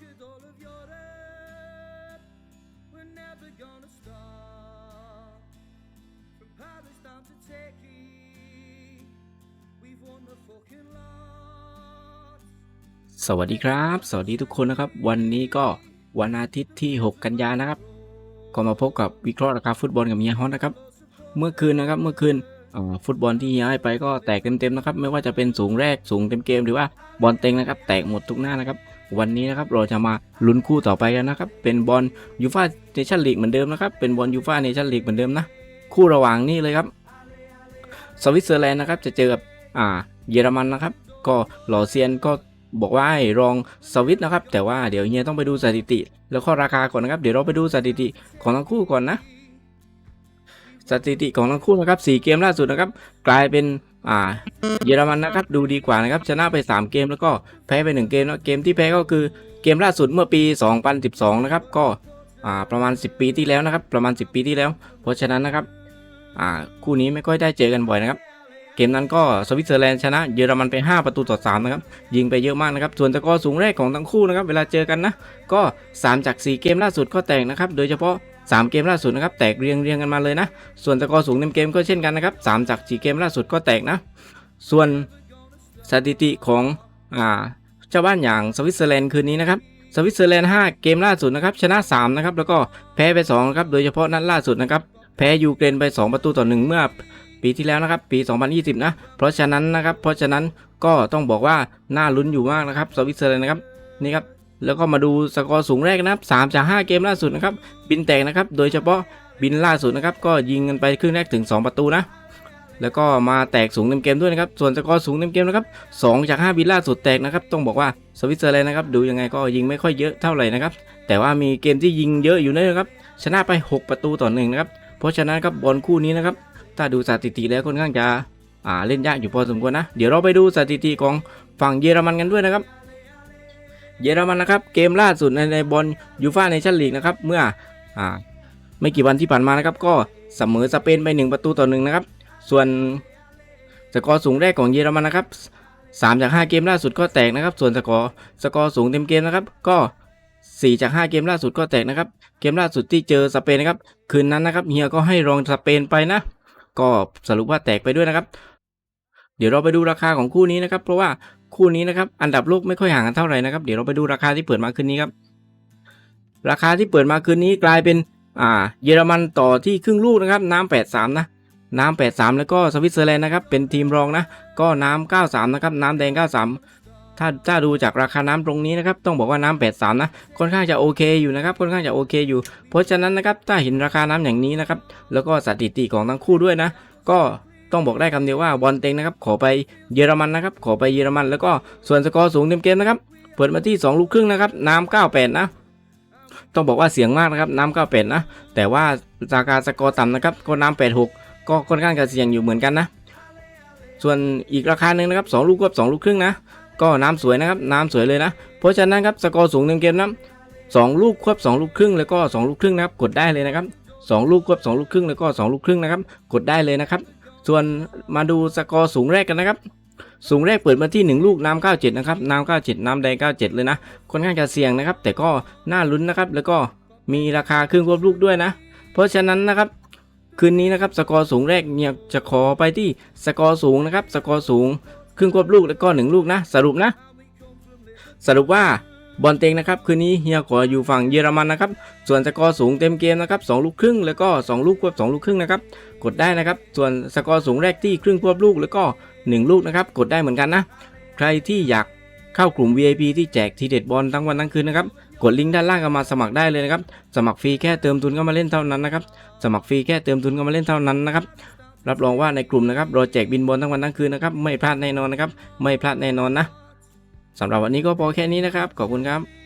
Cause all of Europe, we're never gonna stop. From Palestine to Turkey, we've won the fucking lot. สวัสดีครับ สวัสดีทุกคนนะครับ วันนี้ก็วันอาทิตย์ที่ 6 กันยานะครับ ก็มาพบกับวิเคราะห์ราคาฟุตบอลกับเฮียฮอนนะครับ เมื่อคืนนะครับ เมื่อคืนฟุตบอลที่เฮียให้ไปก็แตกเต็มๆนะครับ ไม่ว่าจะเป็นสูงแรกสูงเต็มเกมหรือว่าบอลเต็งนะครับ แตกหมดทุกหน้านะครับ วันนี้นะครับเราจะมาลุ้นคู่ต่อไปกันนะครับ เป็นบอลยูฟ่าเนชั่นลีกเหมือนเดิมนะครับ เป็นบอลยูฟ่าเนชั่นลีกเหมือนเดิมนะ คู่ระหว่างนี้เลยครับ สวิตเซอร์แลนด์นะครับ จะเจอกับอ่าเยอรมันนะครับ ก็หล่อเซียนก็บอกว่าให้รองสวิตนะครับ แต่ว่าเดี๋ยวเฮียต้องไปดูสถิติ แล้วก็ราคาก่อนนะครับ เดี๋ยวเราไปดูสถิติของทั้งคู่ก่อนนะ สถิติของทั้งคู่นะครับ4เกมล่าสุดนะครับ กลายเป็น อ่า เยอรมันนะครับดูดีกว่านะครับชนะไป 3 เกมแล้วก็แพ้ไป 1 เกมนะเกมที่แพ้ก็คือเกมล่าสุดเมื่อปี 2012 นะครับก็อ่าประมาณ 10 ปีที่แล้วนะครับ ประมาณ 10 ปีที่แล้ว เพราะฉะนั้นนะครับอ่าคู่นี้ไม่ค่อยได้เจอกันบ่อยนะครับ เกมนั้นก็สวิตเซอร์แลนด์ชนะเยอรมันไป 5 ประตูต่อ3นะครับยิงไปเยอะมากนะครับส่วนตะกอร์สูงแรกของทั้งคู่นะครับเวลาเจอกันนะก็ 3 จาก 4 เกมล่าสุดก็แตกนะครับโดยเฉพาะ 3 เกมล่าสุดนะครับแตกเรียงเรียงกันมาเลยนะ ส่วนตะกอร์สูงเต็มเกมก็เช่นกันนะครับ3จาก4เกมล่าสุดก็แตกนะ ส่วนสถิติของอ่าเจ้าบ้านอย่างสวิตเซอร์แลนด์คืนนี้นะครับสวิตเซอร์แลนด์5เกมล่าสุดนะครับชนะ3นะครับแล้วก็แพ้ไป2นะครับโดยเฉพาะนัดล่าสุดนะครับแพ้ยูเครนไป 2 ประตูต่อ 1 เมื่อปีที่แล้วนะครับปี 2020 นะ เพราะฉะนั้นนะครับเพราะฉะนั้นก็ต้องบอกว่าน่าลุ้นอยู่มากนะครับสวิตเซอร์แลนด์นะครับนี่ครับ แล้วก็มาดูสกอร์สูงแรกนะครับ3จาก5เกมล่าสุดนะครับ บินแตกนะครับ โดยเฉพาะบินล่าสุดนะครับก็ยิงกันไปครึ่งแรกถึง 2 ประตูนะ แล้วก็มาแตกสูงเต็มเกมด้วยนะครับ ส่วนสกอร์สูงเต็มเกมนะครับ2จาก 5 บินล่าสุดแตกนะครับ ต้องบอกว่าสวิตเซอร์แลนด์นะครับดูยังไงก็ยิงไม่ค่อยเยอะเท่าไหร่นะครับ แต่ว่ามีเกมที่ยิงเยอะอยู่นะครับ ชนะไป 6 ประตูต่อหนึ่งนะครับ เพราะฉะนั้นครับบอลคู่นี้นะครับ ถ้าดูสถิติแล้วค่อนข้างจะอ่าเล่นยากอยู่พอสมควรนะ เดี๋ยวเราไปดูสถิติของฝั่งเยอรมันกันด้วยนะครับ เยอรมันนะครับเกมล่าสุดในในบอลยูฟ่าเนชั่นลีกนะครับเมื่ออ่าไม่กี่วันที่ผ่านมานะครับก็เสมอสเปนไป 1 ประตูต่อหนึ่งนะครับส่วนสกอร์สูงแรกของเยอรมันนะครับ3จาก 5 เกมล่าสุดก็แตกนะครับ ส่วนสกอร์สกอร์สูงเต็มเกมนะครับก็4จาก 5 เกมล่าสุดก็แตกนะครับ เกมล่าสุดที่เจอสเปนนะครับ คืนนั้นนะครับเฮียก็ให้รองสเปนไปนะ ก็สรุปว่าแตกไปด้วยนะครับ เดี๋ยวเราไปดูราคาของคู่นี้นะครับ เพราะว่า คู่นี้นะครับ อันดับโลกไม่ค่อยห่างกันเท่าไหร่นะครับ เดี๋ยวเราไปดูราคาที่เปิดมาคืนนี้ครับ ราคาที่เปิดมาคืนนี้กลายเป็น อ่า เยอรมันต่อที่ครึ่งลูกนะครับ น้ำแปดสามนะ น้ำแปดสามแล้วก็สวิตเซอร์แลนด์นะครับ เป็นทีมรองนะ ก็น้ำเก้าสามนะครับ น้ำแดงเก้าสามถ้าถ้าดูจากราคาน้ำตรงนี้นะครับ ต้องบอกว่าน้ำแปดสามนะ ค่อนข้างจะโอเคอยู่นะครับ ค่อนข้างจะโอเคอยู่ เพราะฉะนั้นนะครับ ถ้าเห็นราคาน้ำอย่างนี้นะครับ แล้วก็สถิติของทั้งคู่ด้วยนะ ก็ ต้องบอกได้คำเดียวว่าบอลเต็งนะครับขอไปเยอรมันนะครับขอไปเยอรมันแล้วก็ส่วนสกอร์สูงเต็มเกมนะครับเปิดมาที่ 2 ลูกครึ่งนะครับน้ำ98 นะ ต้องบอกว่าเสียงมากนะครับน้ำ98 นะ แต่ว่าราคาสกอร์ต่ำนะครับก็น้ำ86 ก็ค่อนข้างจะเสี่ยงอยู่เหมือนกันนะ ส่วนอีกราคาหนึ่งนะครับ 2 ลูกควบ2ลูกครึ่งนะ ก็น้ำสวยนะครับน้ำสวยเลยนะ เพราะฉะนั้นครับสกอร์สูงเต็มเกมนะสองลูกควบ2ลูกครึ่งแล้วก็ 2 ลูกครึ่งนะครับกดได้เลยนะครับ2ลูกควบ2ลูกครึ่งแล้วก็ 2 ลูกครึ่งนะครับกดได้เลยนะครับ ส่วนมาดูสกอร์สูงแรกกันนะครับ สูงแรกเปิดมาที่ 1 ลูกน้ำ97 นะครับ น้ำ97 น้ำแดง 97 เลยนะค่อนข้างจะเสี่ยงนะครับ แต่ก็น่าลุ้นนะครับ แล้วก็มีราคาครึ่งควบลูกด้วยนะ เพราะฉะนั้นนะครับ คืนนี้นะครับสกอร์สูงแรกเนี่ยจะขอไปที่สกอร์สูงนะครับ สกอร์สูงครึ่งควบลูกแล้วก็ 1 ลูกนะ สรุปนะ สรุปว่า บอลเต็งนะครับคืนนี้เฮียขออยู่ฝั่งเยอรมันนะครับส่วนสกอร์สูงเต็มเกมนะครับ2ลูกครึ่งแล้วก็2ลูกควบ2ลูกครึ่งนะครับกดได้นะครับส่วนสกอร์สูงแรกที่ครึ่งควบลูกแล้วก็ 1 ลูกนะครับกดได้เหมือนกันนะใครที่อยากเข้ากลุ่ม VIP ที่แจกทีเด็ดบอลทั้งวันทั้งคืนนะครับกดลิงก์ด้านล่างก็มาสมัครได้เลยนะครับสมัครฟรีแค่เติมทุนเข้ามาเล่นเท่านั้นนะครับสมัครฟรีแค่เติมทุนเข้ามาเล่นเท่านั้นนะครับรับรองว่าในกลุ่มนะครับเราแจกบินบอลทั้งวันทั้งคืนนะครับไม่พลาดแน่นอนนะครับไม่พลาดแน่นอนนะ สำหรับวันนี้ก็พอแค่นี้นะครับ ขอบคุณครับ